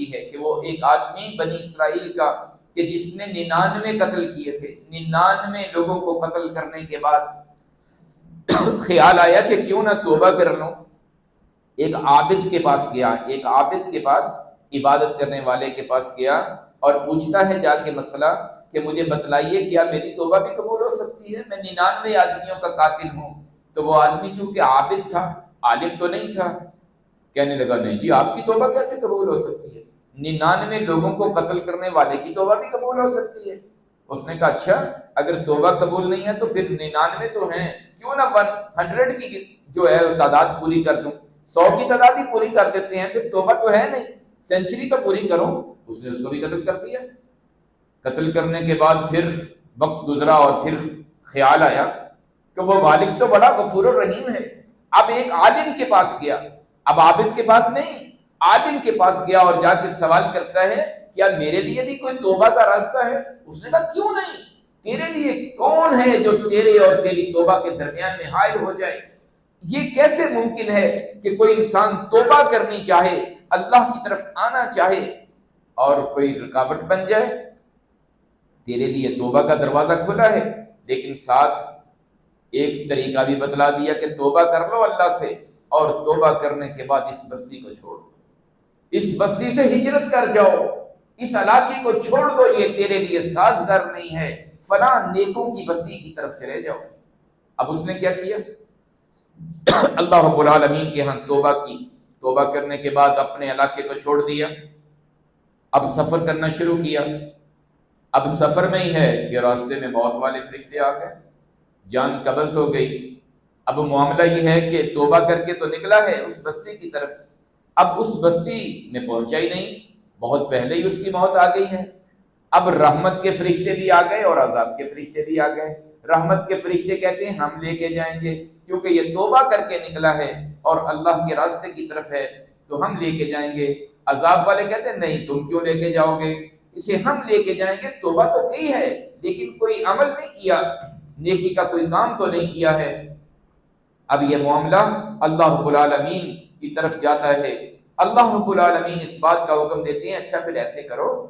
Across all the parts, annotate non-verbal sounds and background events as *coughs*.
کی ہے کہ وہ ایک آدمی بنی اسرائیل کا کہ جس نے ننانوے قتل کیے تھے، ننانوے لوگوں کو قتل کرنے کے بعد *coughs* خیال آیا کہ کیوں نہ توبہ کر لوں۔ ایک عابد کے پاس گیا، ایک عابد کے پاس عبادت کرنے والے کے پاس گیا اور پوچھتا ہے جا کے مسئلہ کہ مجھے بتلائیے کیا میری توبہ بھی قبول ہو سکتی ہے؟ میں ننانوے آدمیوں کا قاتل ہوں۔ تو وہ آدمی چونکہ عابد تھا، عالم تو نہیں تھا، کہنے لگا، نہیں جی آپ کی توبہ کیسے قبول ہو سکتی ہے؟ ننانوے لوگوں کو قتل کرنے والے کی توبہ بھی قبول ہو سکتی ہے۔ اس نے کہا اچھا اگر توبہ قبول نہیں ہے تو پھر ننانوے تو ہیں۔ کیوں نہ ون ہنڈریڈ کی جو ہے تعداد پوری کر دوں۔ سو کی تعداد ہی پوری کر دیتے ہیں، پھر توبہ تو ہے نہیں۔ سینچری تو پوری کرو اس نے اس کو بھی قتل کر دیا۔ قتل کرنے کے بعد پھر وقت گزرا اور پھر خیال آیا کہ وہ والد تو بڑا غفور الرحیم ہے۔ اب ایک عالم کے پاس گیا۔ اب عابد کے پاس نہیں۔ عالم کے پاس گیا اور جا کے سوال کرتا ہے کیا میرے لیے بھی کوئی توبہ کا راستہ ہے؟ اس نے کہا، کیوں نہیں؟ تیرے لیے کون ہے جو تیرے اور تیری توبہ کے درمیان میں حائل ہو جائے؟ یہ کیسے ممکن ہے کہ کوئی انسان توبہ کرنی چاہے، اللہ کی طرف آنا چاہے اور کوئی رکاوٹ بن جائے؟ تیرے لیے توبہ کا دروازہ کھلا ہے، لیکن ساتھ ایک طریقہ بھی بتلا دیا کہ توبہ کر لو اللہ سے اور توبہ کرنے کے بعد اس بستی کو چھوڑ دو۔ اس بستی سے ہجرت کر جاؤ۔ اس علاقے کو چھوڑ دو، یہ تیرے لیے سازگار نہیں ہے۔ فلاں نیکوں کی بستی کی طرف چلے جاؤ۔ اب اس نے کیا کیا؟ اللہ رب العالمین کے ہاں توبہ کی۔ توبہ کرنے کے بعد اپنے علاقے کو چھوڑ دیا۔ اب سفر کرنا شروع کیا۔ اب سفر میں ہی ہے کہ راستے میں موت والے فرشتے آ گئے۔ جان قبض ہو گئی۔ اب معاملہ یہ ہے کہ توبہ کر کے تو نکلا ہے، اس بستی کی طرف۔ اب اس بستی میں پہنچا ہی نہیں، بہت پہلے ہی اس کی موت آ گئی ہے۔ اب رحمت کے فرشتے بھی آ گئے اور عذاب کے فرشتے بھی آ گئے۔ رحمت کے فرشتے کہتے ہیں، ہم لے کے جائیں گے، کیونکہ یہ توبہ کر کے نکلا ہے اور اللہ کے راستے کی طرف ہے، تو ہم لے کے جائیں گے۔ عذاب والے کہتے ہیں، نہیں، تم کیوں لے کے جاؤ گے؟ اسے ہم لے کے جائیں گے، توبہ تو کی ہے، لیکن کوئی عمل نہیں کیا، نیکی کا کوئی کام تو نہیں کیا ہے۔ اب یہ معاملہ اللہ رب العالمین کی طرف جاتا ہے۔ اللہ رب العالمین اس بات کا حکم دیتے ہیں اچھا پھر ایسے کرو،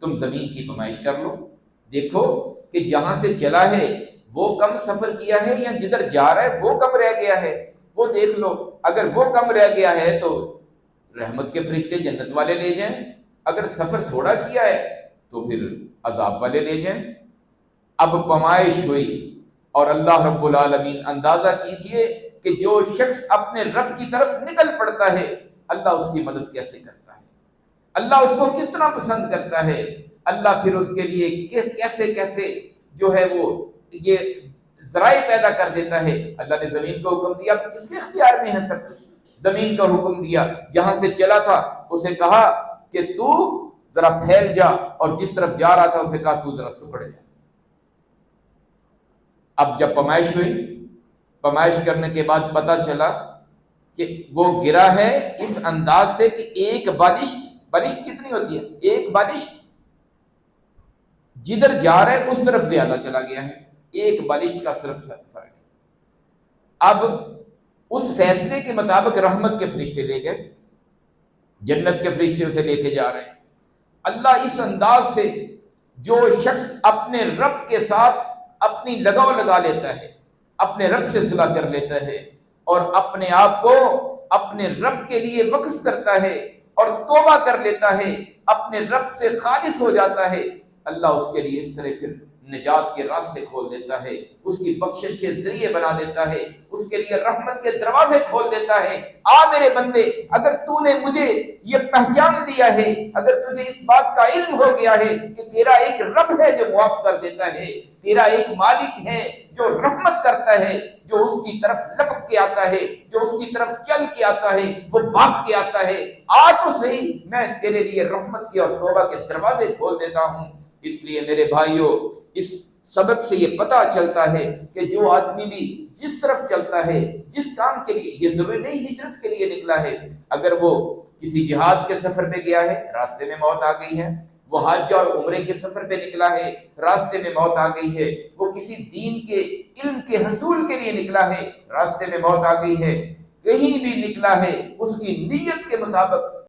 تم زمین کی پمائش کر لو۔ دیکھو کہ جہاں سے چلا ہے، وہ کم سفر کیا ہے یا جدھر جا رہا ہے، وہ کم رہ گیا ہے۔ وہ دیکھ لو، اگر وہ کم رہ گیا ہے تو رحمت کے فرشتے جنت والے لے جائیں۔ اگر سفر تھوڑا کیا ہے تو پھر عذاب والے لے جائیں۔ اب پمائش ہوئی اور اللہ رب العالمین اندازہ کیجیے کہ جو شخص اپنے رب کی طرف نکل پڑتا ہے، اللہ اس کی مدد کیسے کرتا ہے؟ اللہ اس کو کس طرح پسند کرتا ہے؟ اللہ پھر اس کے لیے کیسے کیسے جو ہے وہ یہ ذرائع پیدا کر دیتا ہے؟ اللہ نے زمین کو حکم دیا کس کے اختیار میں ہے سب کچھ؟ زمین کا حکم دیا جہاں سے چلا تھا، اسے کہا کہ تو ذرا پھیل جا، اور جس طرف جا رہا تھا، اسے کہا تو ذرا سکڑ جا۔ اب جب پمائش ہوئی پمائش کرنے کے بعد پتا چلا کہ وہ گرا ہے اس انداز سے کہ ایک بالشت بالشت کتنی ہوتی ہے؟ ایک بالشت جدھر جا رہا ہے، اس طرف زیادہ چلا گیا ہے۔ ایک بالشت کا صرف فرق ہے۔ اب اس فیصلے کے مطابق رحمت کے فرشتے لے گئے۔ جنت کے فرشتے اسے لے کے جا رہے ہیں۔ اللہ اس انداز سے جو شخص اپنے رب کے ساتھ اپنی لگاؤ لگا لیتا ہے اپنے رب سے صلح کر لیتا ہے اور اپنے آپ کو اپنے رب کے لیے وقف کرتا ہے اور توبہ کر لیتا ہے، اپنے رب سے خالص ہو جاتا ہے۔ اللہ اس کے لیے اس طرح پھر نجات کے راستے کھول دیتا ہے، اس کی بخشش کے ذریعے بنا دیتا ہے، اس کے لیے رحمت کے دروازے کھول دیتا ہے۔ آ میرے بندے، اگر تو نے مجھے یہ پہچان لیا ہے، اگر تجھے اس بات کا علم ہو گیا ہے کہ تیرا ایک رب ہے جو معاف کر دیتا ہے، تیرا ایک مالک ہے جو رحمت ہے، جو اس کی طرف لپک کے آتا ہے، جو اس کی طرف چل کے آتا ہے، وہ بھاگ کے آتا ہے۔ آ تو صحیح میں تیرے لیے رحمت کی اور توبہ کے دروازے کھول دیتا ہوں۔ اس لیے میرے بھائیوں اس سبق سے یہ پتا چلتا ہے کہ جو آدمی بھی جس طرف چلتا ہے، جس کام کے لیے، یہ ضروری نہیں ہجرت کے لیے نکلا ہے۔ اگر وہ کسی جہاد کے سفر پہ گیا ہے، راستے میں موت آ گئی ہے وہ حج اور عمرے کے سفر پہ نکلا ہے، راستے میں موت آ گئی ہے۔ وہ کسی دین کے، علم کے حصول کے لیے نکلا ہے، راستے میں موت آ گئی ہے۔ کہیں بھی نکلا ہے، اس کی نیت کے مطابق